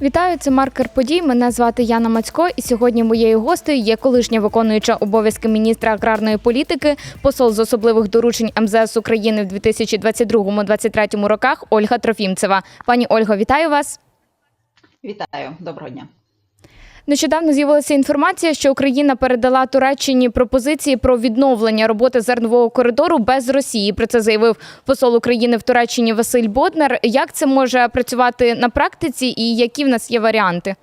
Вітаю, це маркер подій. Мене звати Яна Мацько, і сьогодні моєю гостею є колишня виконуюча обов'язки міністра аграрної політики, посол з особливих доручень МЗС України в 2022-2023 роках Ольга Трофімцева. Пані Ольго, вітаю вас. Вітаю, доброго дня. Нещодавно з'явилася інформація, що Україна передала Туреччині пропозиції про відновлення роботи зернового коридору без Росії. Про це заявив посол України в Туреччині Василь Боднар. Як це може працювати на практиці, і які в нас є варіанти?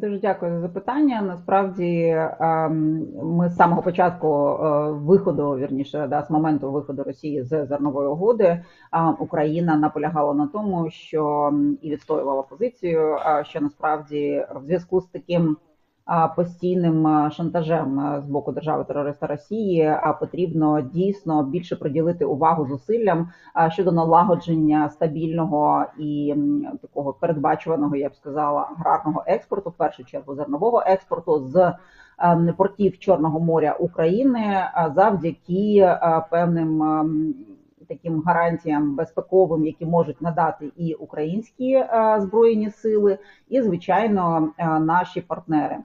Дуже дякую за запитання. Насправді ми з самого початку е, виходу, вірніше, да, з моменту виходу Росії з зернової угоди, Україна наполягала на тому, що і відстоювала позицію, що насправді в зв'язку з таким постійним шантажем з боку держави терориста Росії, а потрібно дійсно більше приділити увагу зусиллям щодо налагодження стабільного і такого передбачуваного, я б сказала, аграрного експорту, в першу чергу зернового експорту з портів Чорного моря України завдяки певним таким гарантіям безпековим, які можуть надати і українські е, збройні сили, і звичайно е, наші партнери.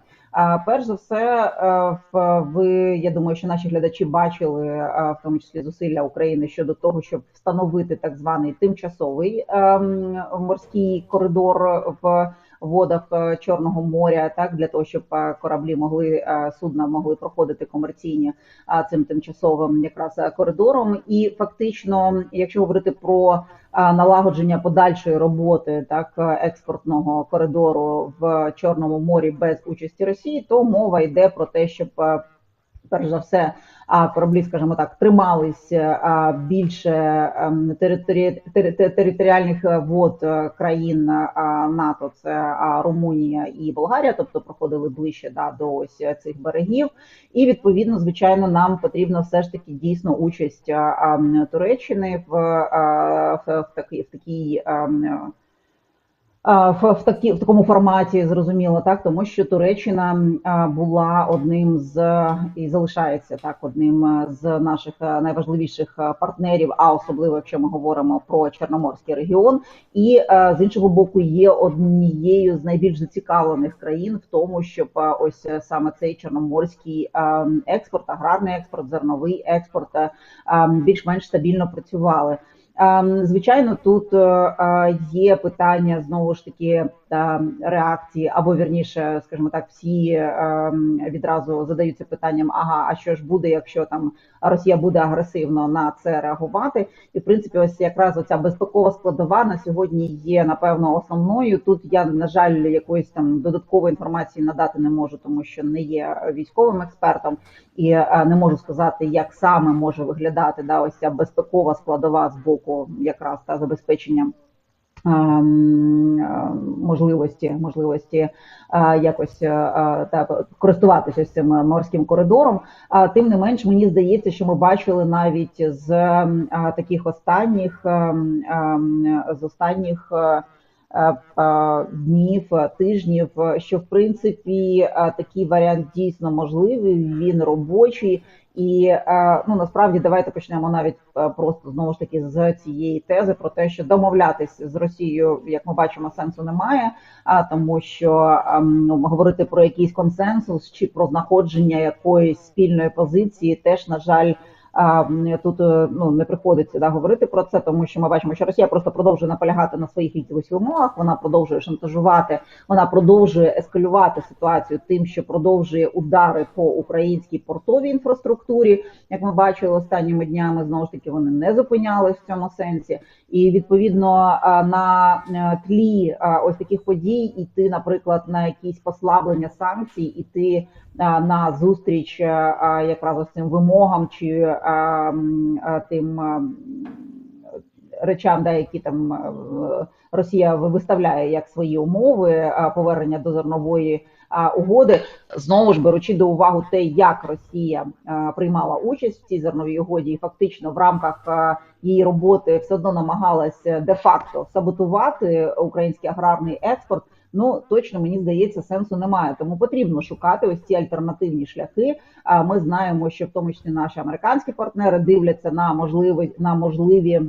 Перш за все, е, ви я думаю, що наші глядачі бачили е, в тому числі зусилля України щодо того, щоб встановити так званий тимчасовий ем, морський коридор в водах е, Чорного моря, так для того, щоб е, кораблі могли е, судна могли проходити комерційні цим тимчасовим якраз коридором. І фактично, якщо говорити про налагодження подальшої роботи так експортного коридору в Чорному морі без участі Росії, то мова йде про те, щоб перш за все кораблі, скажімо так, тримались більше ем, територі... територіальних е, вод е, країн НАТО, це Румунія і Болгарія, тобто проходили ближче да, до ось е, цих берегів. І відповідно, звичайно, нам потрібно все ж таки дійсно участь а, Туреччини в, в, в такій в такій. В, в, такі, в такому форматі зрозуміло, так тому що Туреччина була одним з і залишається так одним з наших найважливіших партнерів, а особливо якщо ми говоримо про Чорноморський регіон, і з іншого боку є однією з найбільш зацікавлених країн в тому, щоб ось саме цей чорноморський експорт, аграрний експорт, зерновий експорт більш-менш стабільно працювали. Ем, Звичайно, тут е, е, є питання знову ж таки та реакції, або вірніше, скажімо так, всі ем, відразу задаються питанням: ага, а що ж буде, якщо там Росія буде агресивно на це реагувати? І в принципі, ось якраз оця безпекова складова на сьогодні є напевно основною. Тут я на жаль якоїсь там додаткової інформації надати не можу, тому що не є військовим експертом і е, не можу сказати, як саме може виглядати да, ось ця безпекова складова з боку якраз та забезпечення. Можливості, можливості якось е, е, та користуватися цим морським коридором. А тим не менш, мені здається, що ми бачили навіть з таких останніх з останніх днів, е, тижнів, е, що в принципі е, такий варіант дійсно можливий, він робочий. І е, ну насправді давайте почнемо навіть е, просто знову ж таки з цієї тези про те, що домовлятись з Росією, як ми бачимо, сенсу немає. А тому, що ем, ну, говорити про якийсь консенсус чи про знаходження якоїсь спільної позиції, теж на жаль. Тут е, ну не приходиться да говорити про це, тому що ми бачимо, що Росія просто продовжує наполягати на своїх якихось вимогах. Вона продовжує шантажувати, вона продовжує ескалювати ситуацію тим, що продовжує удари по українській портовій інфраструктурі. Як ми бачили останніми днями, знову ж таки вони не зупинялись в цьому сенсі. І відповідно на е, тлі ось таких подій іти, наприклад, на якісь послаблення санкцій, іти на зустріч а, а, якраз ось цим вимогам чи тим. Речам, да, які там е, Росія виставляє як свої умови повернення до зернової угоди, знову ж беручи до уваги те, як Росія приймала участь в цій зерновій угоді, і фактично в рамках її роботи все одно намагалася де-факто саботувати український аграрний експорт. Ну точно мені здається, сенсу немає. Тому потрібно шукати ось ці альтернативні шляхи. А ми знаємо, що в тому числі наші американські партнери дивляться на можливі на можливі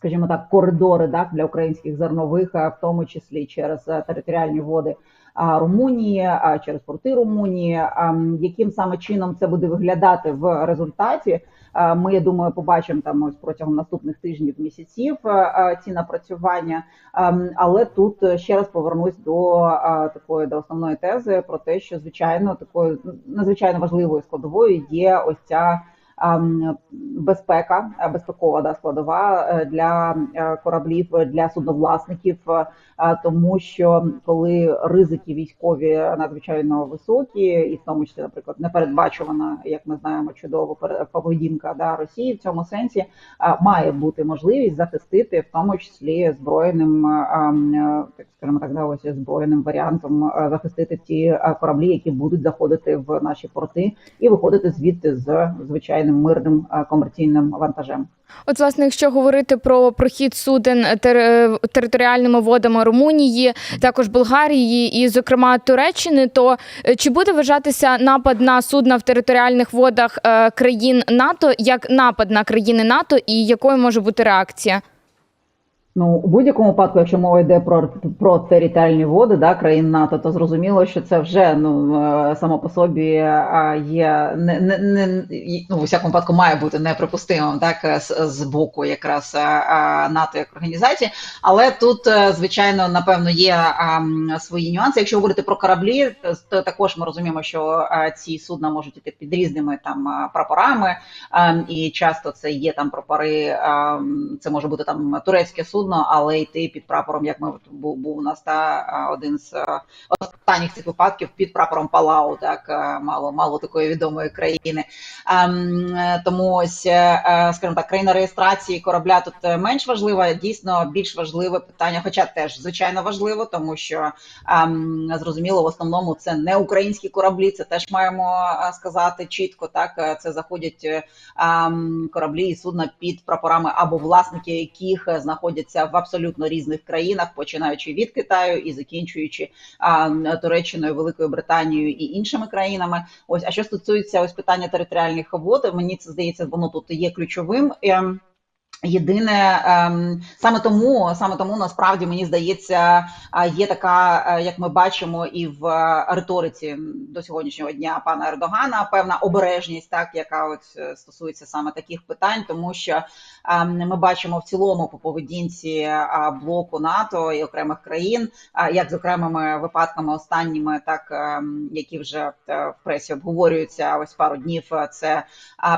скажімо так, коридори так, для українських зернових, в тому числі через е, територіальні води Румунії, через порти Румунії. Яким саме чином це буде виглядати в результаті? Ми я думаю, побачимо там ось протягом наступних тижнів, місяців ці напрацювання. Але тут ще раз повернусь до такої до основної тези про те, що звичайно такою надзвичайно важливою складовою є ось ця безпека, е, безпекова да, складова е, для е, кораблів, для судновласників, тому що коли ризики військові надзвичайно високі, і в тому числі, наприклад, непередбачувана, як ми знаємо, чудово поведінка да, Росії в цьому сенсі має бути можливість захистити, в тому числі збройним, а, е, так скажімо так, да, ось збройним варіантом захистити ті кораблі, які будуть заходити в наші порти і виходити звідти з звичайним мирним е, комерційним вантажем. От, власне, якщо говорити про прохід суден тер- територіальними водами Румунії, також Болгарії і, зокрема, Туреччини, то е, чи буде вважатися напад на судна в територіальних водах е, країн НАТО як напад на країни НАТО, і якою може бути реакція? Ну, у будь-якому випадку, якщо мова йде про, про територіальні води да, країн НАТО, то зрозуміло, що це вже ну е, само по собі е, є не, не, не ну, у всякому випадку має бути неприпустимим, так е, з, з боку якраз НАТО як організації. Але тут, звичайно, напевно, є свої нюанси. Якщо говорити про кораблі, то, також ми розуміємо, що ці судна можуть іти під різними там прапорами, ем, і часто це є там прапори. ем, Це може бути там турецьке судно, але йти під прапором, як ми був, був у нас та один з е, останніх цих випадків під прапором Палау, так е, мало мало такої відомої країни. Ем, е, Тому ось, скажімо так, країна реєстрації корабля тут менш важлива. Дійсно, більш важливе питання, хоча теж звичайно важливо, тому що ем, зрозуміло, в основному це не українські кораблі. Це теж маємо сказати чітко. Так це заходять ем, кораблі і судна під прапорами або власники, яких е, знаходяться в абсолютно різних країнах, починаючи від Китаю і закінчуючи а, Туреччиною, Великою Британією і іншими країнами. Ось а що стосується ось питання територіальних вод, мені це здається, воно тут є ключовим. Єдине ем, саме тому, саме тому насправді мені здається, а, є така, е, як ми бачимо, і в е, риториці до сьогоднішнього дня пана Ердогана певна обережність, так яка от е, стосується саме таких питань, тому що ем, ми бачимо в цілому по поведінці блоку НАТО і окремих країн, як з окремими випадками останніми, так ем, які вже е, в пресі обговорюються ось пару днів. е, Це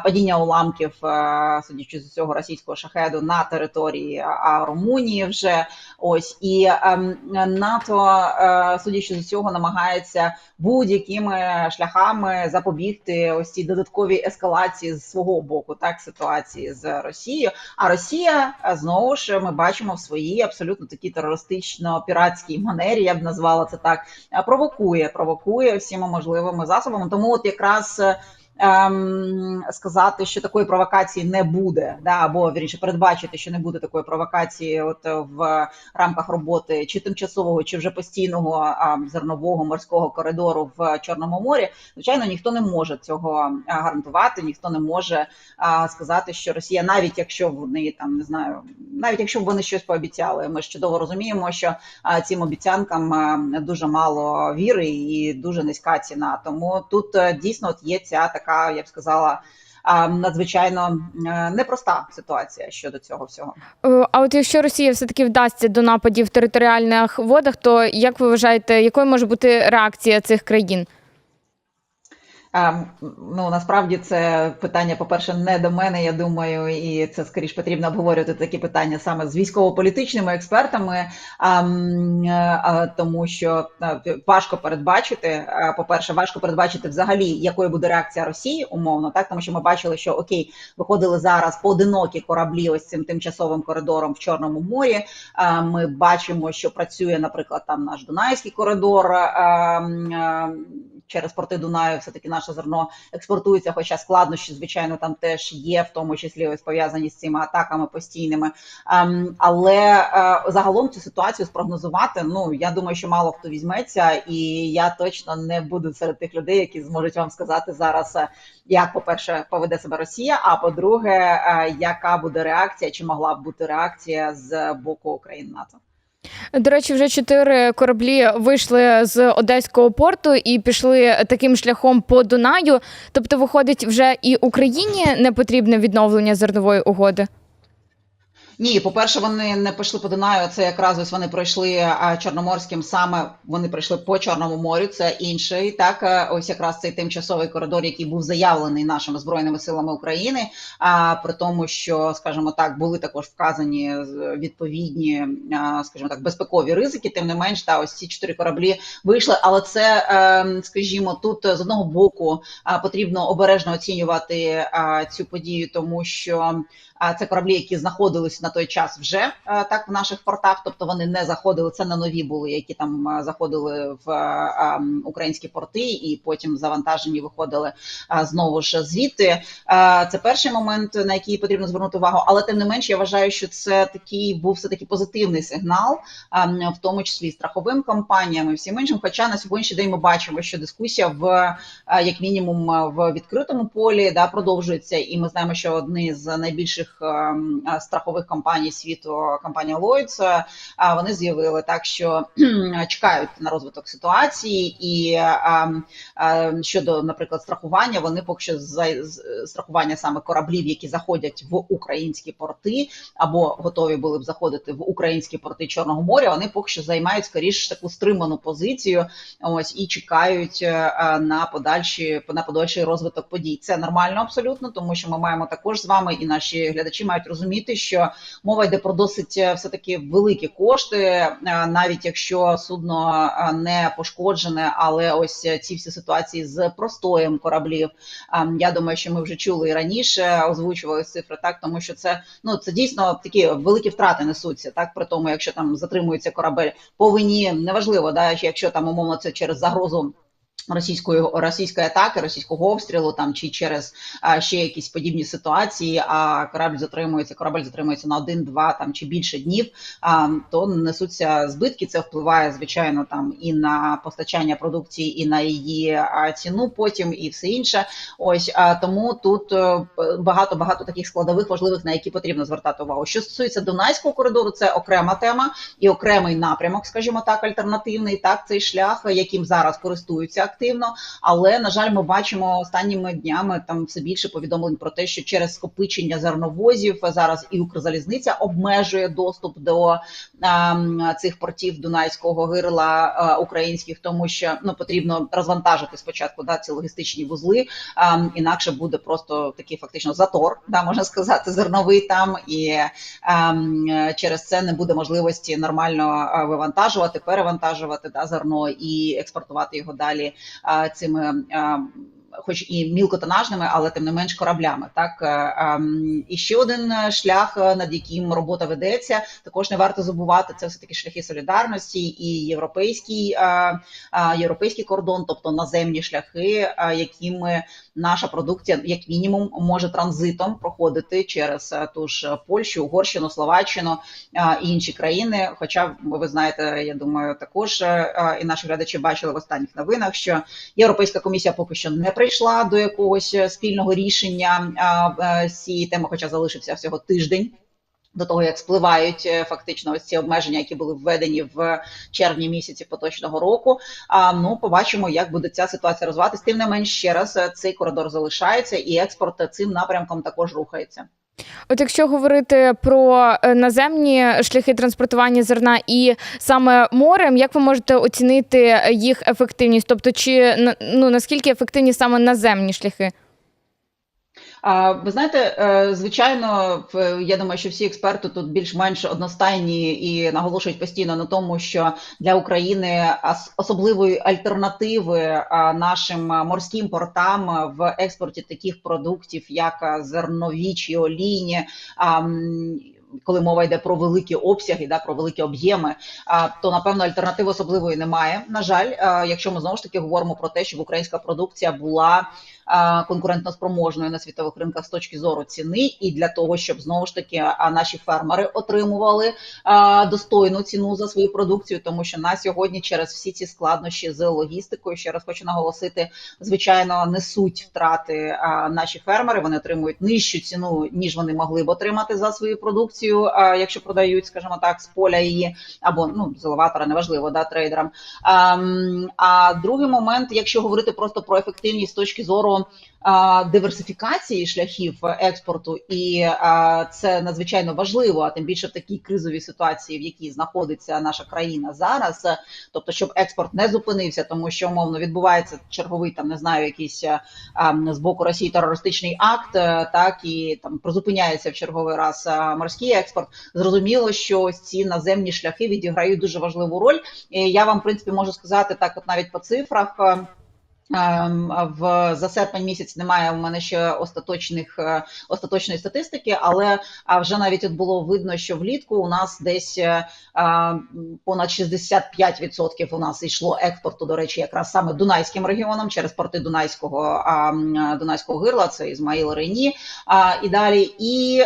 падіння уламків, е, судячи з усього російського шахеду на території Румунії вже ось і ем, НАТО, е, судячи з усього, намагається будь-якими шляхами запобігти ось цій додатковій ескалації з свого боку, так ситуації з Росією. А Росія е, знову ж ми бачимо в своїй абсолютно такій терористично-піратській манері, я б назвала це так, е, провокує, провокує всіма можливими засобами. Тому, от якраз. Е, ем, сказати, що такої провокації не буде, да, або вірніше передбачити, що не буде такої провокації, от е, в рамках роботи чи тимчасового, чи вже постійного а, зернового морського коридору в Чорному морі, звичайно, ніхто не може цього гарантувати, ніхто не може а, сказати, що Росія, навіть якщо вони там не знаю, навіть якщо б вони щось пообіцяли, ми ж чудово розуміємо, що а, цим обіцянкам а, дуже мало віри і дуже низька ціна. Тому тут е, дійсно от є ця така, я б сказала. Надзвичайно е, непроста ситуація щодо цього всього. Е, А от якщо Росія все таки вдасться до нападів в територіальних водах, то як ви вважаєте, якою може бути реакція цих країн? Ну насправді це питання, по-перше, не до мене. Я думаю, і це скоріш потрібно обговорювати такі питання саме з військово-політичними експертами, е, тому що е, важко передбачити. е, По-перше, важко передбачити взагалі, якою буде реакція Росії умовно, так тому що ми бачили, що окей, виходили зараз поодинокі кораблі, ось цим тимчасовим коридором в Чорному морі. Ми бачимо, що працює, наприклад, там наш Дунайський коридор. через порти Дунаю все таки наше зерно експортується. Хоча складнощі, звичайно, там теж є, в тому числі ось пов'язані з цими атаками постійними. Ем, але е, загалом цю ситуацію спрогнозувати. Ну я думаю, що мало хто візьметься, і я точно не буду серед тих людей, які зможуть вам сказати зараз, е, як, по-перше, поведе себе Росія. А по-друге, е, яка буде реакція, чи могла б бути реакція з боку країн НАТО. До речі, вже чотири кораблі вийшли з одеського порту і пішли таким шляхом по Дунаю. Тобто, виходить, вже і Україні не потрібне відновлення зернової угоди. Ні, по-перше, вони не пішли по Дунаю. Це якраз ось вони пройшли Чорноморським саме. Вони пройшли по Чорному морю. Це інший. Так, е, ось якраз цей тимчасовий коридор, який був заявлений нашими збройними силами України. А при тому, що, скажімо так, були також вказані відповідні, а, скажімо так, безпекові ризики. Тим не менш, та ось ці чотири кораблі вийшли. Але це, е, скажімо, тут з одного боку потрібно обережно оцінювати цю подію, тому що. Це кораблі, які знаходились на той час вже е, так в наших портах. Тобто вони не заходили. Це не нові були, які там е, заходили в е, українські порти, і потім завантажені виходили знову ж звідти. Це перший момент, на який потрібно звернути увагу. Але тим не менш, я вважаю, що це такий був все таки позитивний сигнал, в тому числі страховим компаніям і всім іншим. Хоча на сьогоднішній день ми бачимо, що дискусія в як мінімум в відкритому полі да продовжується, і ми знаємо, що одні з найбільших ем, е, страхових компаній світу, компанія Lloyds, е, вони заявили так, що чекають на розвиток ситуації, і ем, е, щодо, наприклад, страхування, вони поки що за страхування саме кораблів, які заходять в українські порти, або готові були б заходити в українські порти Чорного моря. Вони поки що займають скоріш таку стриману позицію. Ось і чекають е, на подальші на подальший розвиток подій. Це нормально абсолютно, тому що ми маємо також з вами, і наші глядачі мають розуміти, що мова йде про досить все таки великі кошти, е, навіть якщо судно е, не пошкоджене, але ось е, ці всі ситуації з простоєм кораблів. е, Я думаю, що ми вже чули і раніше, озвучували цифри так, тому що це ну це дійсно такі великі втрати несуться. Так при тому, якщо там затримується корабель по вині, неважливо, да, якщо там умовно це через загрозу. Російської російської атаки, російського обстрілу там чи через а, ще якісь подібні ситуації, а корабль затримується, корабель затримується на один, два там чи більше днів, а, то несуться збитки. Це впливає звичайно там і на постачання продукції, і на її ціну, потім і все інше. Ось а тому тут багато багато таких складових важливих, на які потрібно звертати увагу. Що стосується Дунайського коридору, це окрема тема і окремий напрямок, скажімо так, альтернативний. Так, цей шлях, яким зараз користуються активно. Але на жаль, ми бачимо останніми днями там все більше повідомлень про те, що через скопичення зерновозів зараз і Укрзалізниця обмежує доступ до ем, цих портів Дунайського гирла е, українських, тому що ну потрібно розвантажити спочатку да, ці логістичні вузли, ем, інакше буде просто такий фактично затор, да можна сказати, зерновий там, і ем, через це не буде можливості нормально е, вивантажувати, перевантажувати да, зерно і експортувати його далі а, цими. Хоч і мілкотонажними, але тим не менш кораблями, так ем, і ще один шлях, над яким робота ведеться, також не варто забувати. Це все таки шляхи солідарності і європейський європейський кордон, тобто наземні шляхи, якими наша продукція, як мінімум, може транзитом проходити через ту ж Польщу, Угорщину, Словаччину і інші країни. Хоча ви знаєте, я думаю, також і наші глядачі бачили в останніх новинах, що Європейська комісія поки що не прийшла до якогось спільного рішення з цієї теми, хоча залишився всього тиждень. До того як спливають фактично ось ці обмеження, які були введені в червні місяці поточного року. А ну побачимо, як буде ця ситуація розвиватись. Тим не менш ще раз цей коридор залишається, і експорт цим напрямком також рухається. От якщо говорити про наземні шляхи транспортування зерна і саме морем, як ви можете оцінити їх ефективність? Тобто, чи ну наскільки ефективні саме наземні шляхи? Ви знаєте, звичайно, я думаю, що всі експерти тут більш-менш одностайні і наголошують постійно на тому, що для України особливої альтернативи нашим морським портам в експорті таких продуктів, як зернові чи олійні, коли мова йде про великі обсяги, да про великі об'єми, то напевно альтернативи особливої немає. На жаль, якщо ми знову ж таки говоримо про те, щоб українська продукція була конкурентноспроможною на світових ринках з точки зору ціни, і для того, щоб знову ж таки наші фермери отримували достойну ціну за свою продукцію, тому що на сьогодні через всі ці складнощі з логістикою, ще раз хочу наголосити, звичайно, несуть втрати наші фермери. Вони отримують нижчу ціну ніж вони могли б отримати за свою продукцію, якщо продають, скажімо так, з поля її або ну з елеватора, неважливо, да трейдерам. А другий момент, якщо говорити просто про ефективність з точки зору диверсифікації шляхів експорту, і це надзвичайно важливо, а тим більше в такій кризовій ситуації, в якій знаходиться наша країна зараз. е, Тобто, щоб експорт не зупинився, тому що умовно відбувається черговий там, не знаю, якийсь е, з боку Росії терористичний акт, е, так і там призупиняється в черговий раз е, морський експорт. Зрозуміло, що ось ці наземні шляхи відіграють дуже важливу роль. І я вам в принципі можу сказати так, от навіть по цифрах. Е, Ем, В за серпень місяць немає у мене ще остаточних е, остаточної статистики, але вже навіть от було видно, що влітку у нас десь е, а, понад 65% у нас йшло експорту. До речі, якраз саме Дунайським регіоном через порти Дунайського Дунайського гирла, це Ізмаїл Рейні, а, і далі. І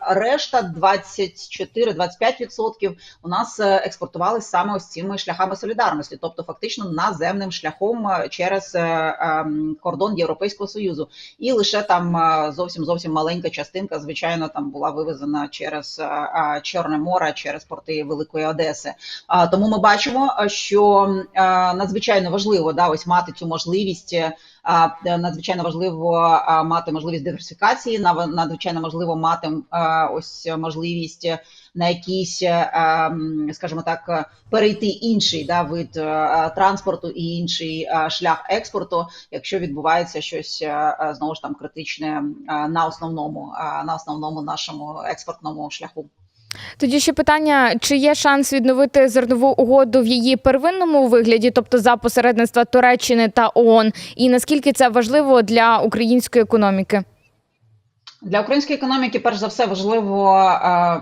решта 24-25% у нас е, експортували саме ось цими шляхами солідарності, тобто фактично наземним шляхом е, е, ем, кордон Європейського союзу, і лише там е, зовсім зовсім маленька частинка, звичайно, там була вивезена через е, е, Чорне море, через порти Великої Одеси. Тому ми бачимо, е, що е, надзвичайно важливо да ось мати цю можливість. Е, е, надзвичайно важливо мати можливість диверсифікації, надзвичайно важливо мати ось можливість на якийсь, е, ем, скажімо так, е, перейти інший да, вид е, е, транспорту і інший е, шлях експорту, якщо відбувається щось е, е, знову ж там критичне е, на основному е, на основному нашому експортному шляху. Тоді ще питання: чи є шанс відновити зернову угоду в її первинному вигляді, тобто за посередництва Туреччини та ООН, і наскільки це важливо для української економіки? Для української економіки, перш за все, важливо, е,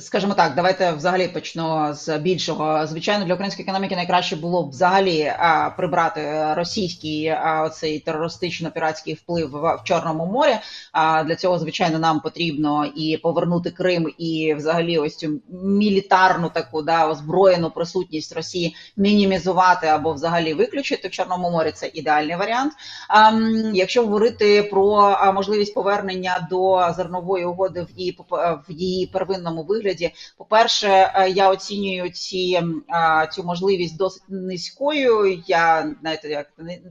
скажімо так, давайте взагалі почну з більшого. Звичайно, для української економіки найкраще було б взагалі е, прибрати російський е, оцей терористично-піратський вплив в Чорному морі. А для цього, звичайно, нам потрібно і повернути Крим, і взагалі ось цю мілітарну таку да озброєну присутність Росії мінімізувати або взагалі виключити в Чорному морі. Це ідеальний варіант. А, якщо говорити про можливість повернення до зернової угоди в її в її первинному вигляді, по-перше, е, я оцінюю ці цю можливість досить низькою. Я знаєте, як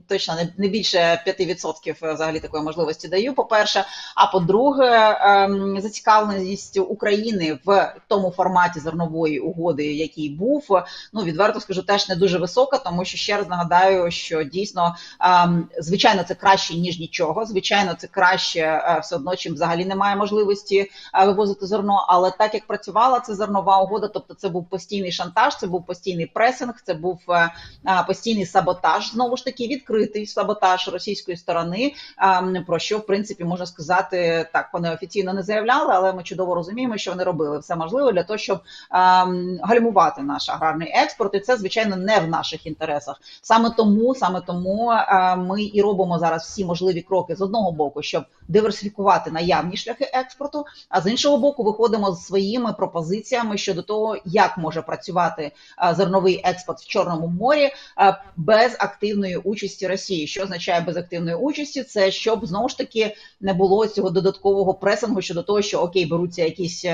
точно не, більше 5% взагалі такої можливості даю. По перше, а по-друге, ем, зацікавленість України в тому форматі зернової угоди, який був, ну відверто скажу, теж не дуже висока, тому що ще раз нагадаю, що дійсно ем, звичайно це краще ніж нічого. Звичайно, це краще е, все одно, чим взагалі немає можливості е, вивозити зерно. Але так як працювала ця зернова угода, тобто це був постійний шантаж, це був постійний пресинг, це був е, е, постійний саботаж. Знову ж таки, відкритий саботаж російської сторони. ем, Про що в принципі можна сказати так, вони офіційно не заявляли, але ми чудово розуміємо, що вони робили все можливе для того, щоб ем, гальмувати наш аграрний експорт, і це звичайно не в наших інтересах. Саме тому, саме тому ми і робимо зараз всі можливі кроки з одного боку, щоб диверсифікувати наявні шляхи експорту. А з іншого боку, виходимо з своїми пропозиціями щодо того, як може працювати е, зерновий експорт в Чорному морі е, без активної участі Росії. Що означає без активної участі? Це щоб знову ж таки не було цього додаткового пресингу щодо того, що окей, беруться якісь.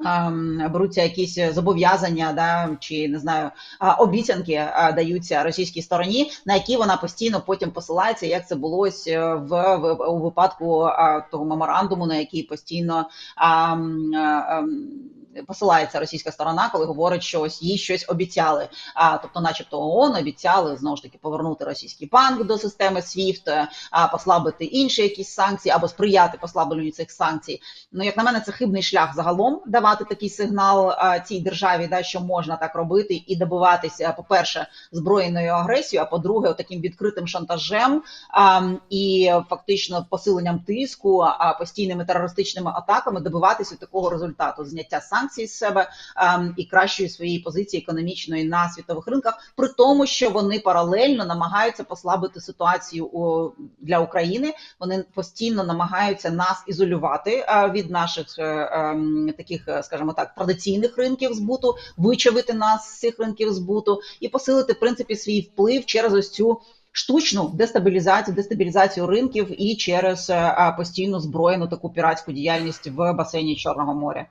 Е, ем, Беруться якісь зобов'язання, да чи не знаю, обіцянки а, даються російській стороні, на які вона постійно потім посилається, як це було е, в, в у випадку того меморандуму, на який постійно а, а, м, посилається російська сторона, коли говорить, що ось їй щось обіцяли. А тобто, начебто, ООН обіцяли знову ж таки повернути російський банк до системи SWIFT, а послабити інші якісь санкції або сприяти послабленню цих санкцій. Ну як на мене, це хибний шлях загалом давати такий сигнал а, цій державі, да що можна так робити і добиватися, по перше, збройною агресією, а по-друге, таким відкритим шантажем а, і фактично посиленням тиску, а постійними терористичними атаками добиватися такого результату зняття санкцій з себе а, і кращої своєї позиції економічної на світових ринках, при тому, що вони паралельно намагаються послабити ситуацію у, для України. Вони постійно намагаються нас ізолювати а, від наших е, ем, таких, е, скажімо так, традиційних ринків збуту, вичавити нас з цих ринків збуту і посилити в принципі свій вплив через ось цю. Штучну дестабілізацію, дестабілізацію ринків і через е, постійну збройну таку піратську діяльність в басейні Чорного моря.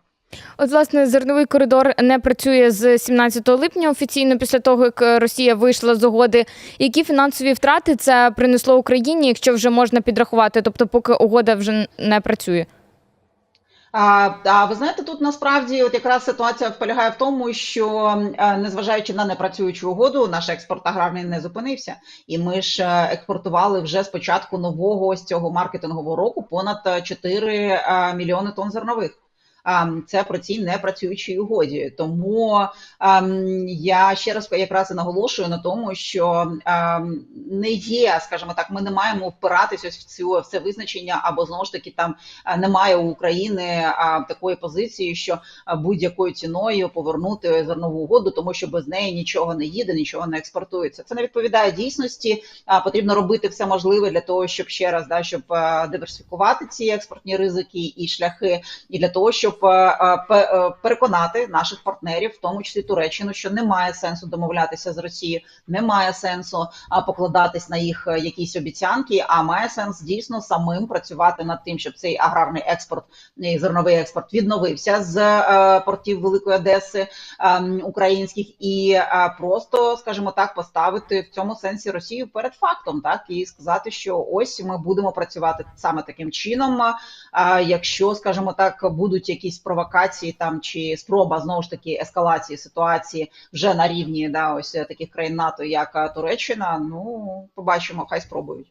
От, власне, зерновий коридор не працює з 17 липня офіційно після того, як Росія вийшла з угоди. Які фінансові втрати це принесло Україні, якщо вже можна підрахувати, тобто поки угода вже не працює? А, а ви знаєте, тут насправді от якраз ситуація полягає в тому, що е, незважаючи на непрацюючу угоду, наш експорт аграрний не зупинився, і ми ж е, експортували вже з початку нового ось цього маркетингового року понад 4 е, мільйони тонн зернових. Це при цій непрацюючій угоді. Тому я ще раз якраз і наголошую на тому, що не є, скажімо так, ми не маємо впиратись ось в цю в це визначення, або знову ж таки там немає у України такої позиції, що будь-якою ціною повернути зернову угоду, тому що без неї нічого не їде, нічого не експортується. Це не відповідає дійсності. Потрібно робити все можливе для того, щоб ще раз да щоб диверсифікувати ці експортні ризики і шляхи, і для того, щоб щоб переконати наших партнерів, в тому числі Туреччину, що немає сенсу домовлятися з Росією, немає сенсу покладатись на їх якісь обіцянки, а має сенс дійсно самим працювати над тим, щоб цей аграрний експорт і зерновий експорт відновився з портів Великої Одеси українських і просто, скажімо так, поставити в цьому сенсі Росію перед фактом, так і сказати, що ось ми будемо працювати саме таким чином. Якщо, скажімо так, будуть якісь якісь провокації там чи спроба знову ж таки ескалації ситуації вже на рівні да ось таких країн НАТО, як Туреччина. Ну побачимо, хай спробують.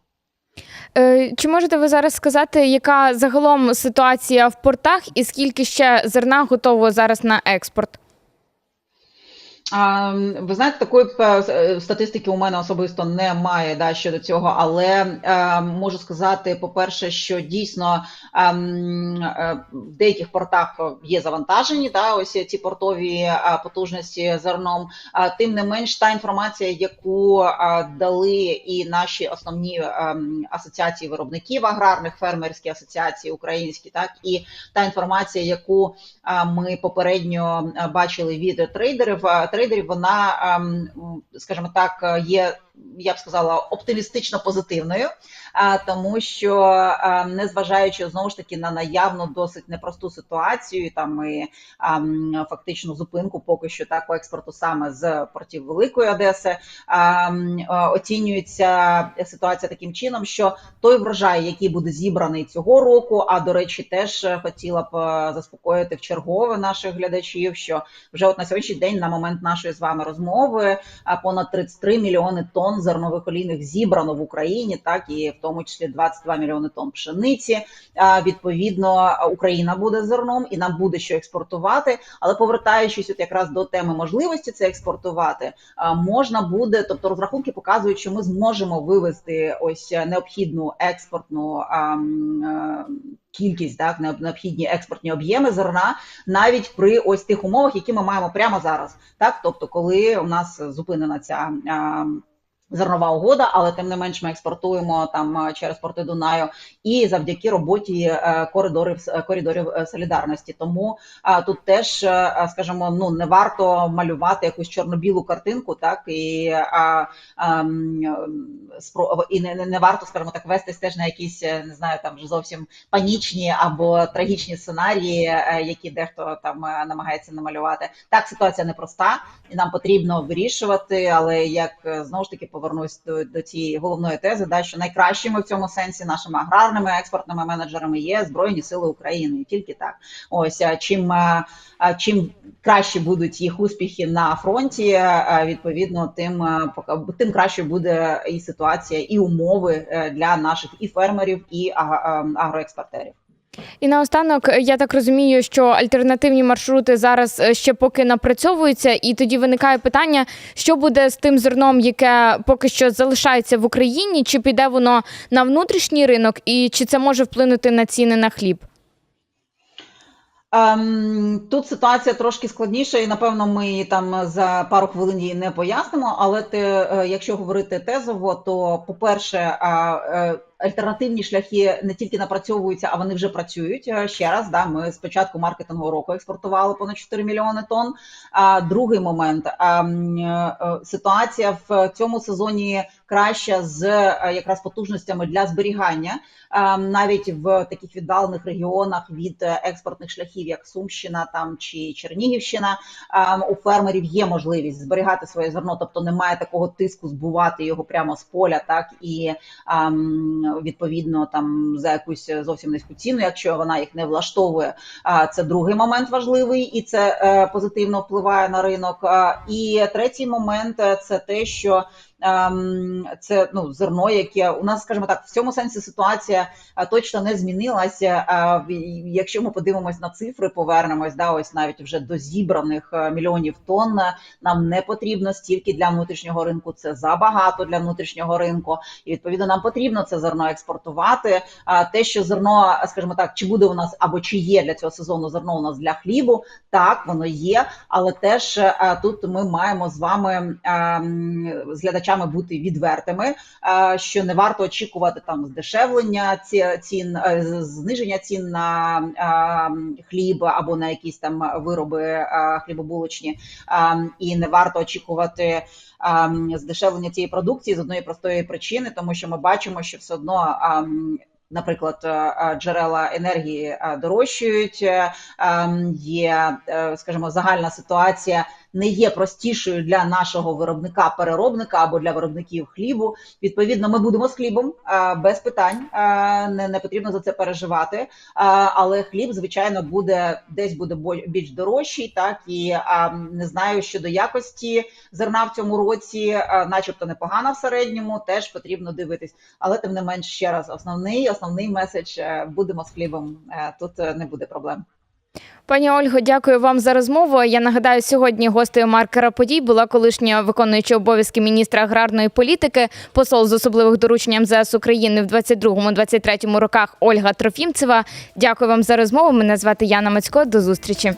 Чи можете ви зараз сказати, яка загалом ситуація в портах, і скільки ще зерна готово зараз на експорт? Ви знаєте, такої е, статистики у мене особисто немає да, щодо цього, але е, можу сказати, по-перше, що дійсно е, в деяких портах є завантажені да, ось ці портові потужності зерном. Тим не менш, та інформація, яку дали і наші основні асоціації виробників аграрних, фермерські асоціації українські, так і та інформація, яку ми попередньо бачили від трейдерів трейдерів, вона, ем, скажімо так, є я б сказала, оптимістично позитивною, тому що незважаючи знову ж таки на наявну досить непросту ситуацію, там і фактичну зупинку, поки що так експорту саме з портів Великої Одеси, оцінюється ситуація таким чином, що той врожай, який буде зібраний цього року, а до речі, теж хотіла б заспокоїти в чергове наших глядачів, що вже от на сьогоднішній день, на момент нашої з вами розмови, понад 33 мільйони тонн тонн зернових олійних зібрано в Україні, так і в тому числі 22 мільйони тонн пшениці. Відповідно, Україна буде зерном і нам буде що експортувати. Але повертаючись, от якраз до теми можливості це експортувати, можна буде, тобто розрахунки показують, що ми зможемо вивести ось необхідну експортну. Кількість так необхідні експортні об'єми зерна навіть при ось тих умовах, які ми маємо прямо зараз, так тобто, коли у нас зупинена ця зернова угода, але тим не менш ми експортуємо там через порти Дунаю і завдяки роботі е, коридорів коридорів е, солідарності. Тому тут теж е, скажімо, ну не варто малювати якусь чорно-білу картинку, так і а, а, і не, не варто, скажімо так, вестись теж на якісь не знаю, там вже зовсім панічні або трагічні сценарії, які дехто там намагається намалювати. Так, ситуація непроста, і нам потрібно вирішувати, але як знову ж таки повернусь до, до цієї головної тези, да, що найкращими в цьому сенсі нашими аграрними експортними менеджерами є збройні сили України, і тільки так. Ось чим чим краще будуть їх успіхи на фронті, відповідно, тим тим краще буде і ситуація, і умови е, для наших і фермерів, і а- агроекспортерів. І наостанок, я так розумію, що альтернативні маршрути зараз е, ще поки напрацьовуються, і тоді виникає питання, що буде з тим зерном, яке поки що залишається в Україні, чи піде воно на внутрішній ринок, і чи це може вплинути на ціни на хліб? Ем, тут ситуація трошки складніша, і напевно ми там за пару хвилин її не пояснимо. Але те, е, якщо говорити тезово, то по-перше, е, альтернативні шляхи не тільки напрацьовуються, а вони вже працюють. Е, Ще раз, да, ми з початку маркетингового року експортували понад 4 мільйони тонн. А другий момент а, е, ситуація в цьому сезоні краща з е, якраз потужностями для зберігання. Навіть в таких віддалених регіонах від е, експортних шляхів, як Сумщина там чи Чернігівщина, у фермерів є можливість зберігати своє зерно, тобто немає такого тиску збувати його прямо з поля, так і відповідно там за якусь зовсім низьку ціну, якщо вона їх не влаштовує. Це другий момент важливий, і це е, позитивно впливає на ринок. І третій момент е, це те, що ем, це ну зерно, яке у нас, скажімо так, в цьому сенсі ситуація точно не змінилася. Якщо ми подивимось на цифри, повернемось, да, ось навіть вже до зібраних е, мільйонів тонн. Нам не потрібно стільки для внутрішнього ринку. Це забагато для внутрішнього ринку, і відповідно нам потрібно це зерно експортувати. А те, що зерно, скажімо так, чи буде у нас або чи є для цього сезону зерно у нас для хлібу, так воно є, але теж е, тут ми маємо з вами ем, з глядачами бути відвертими, е, що не варто очікувати там здешевлення ці- цін, е, зниження цін на ем, хліб або на якісь там вироби е, хлібобулочні, і не варто очікувати. Здешевлення цієї продукції з одної простої причини, тому що ми бачимо, що все одно наприклад, е, е, джерела енергії е, дорожчають. е, Є, е, скажімо, загальна ситуація не є простішою для нашого виробника-переробника або для виробників хлібу. Відповідно, ми будемо з хлібом е, без питань. е, Не, не потрібно за це переживати. Е, Але хліб, звичайно, буде десь буде більш дорожчий, так і не знаю щодо якості зерна в цьому році, начебто непогана в середньому, теж потрібно дивитись. Але тим не менш, ще раз, основний основний меседж будемо з хлібом. Тут не буде проблем. Пані Ольго, дякую вам за розмову. Я нагадаю, сьогодні гостею маркера подій була колишня виконуюча обов'язки міністра аграрної політики, посол з особливих доручень МЗС України в 22-23 роках Ольга Трофімцева. Дякую вам за розмову. Мене звати Яна Мацько. До зустрічі.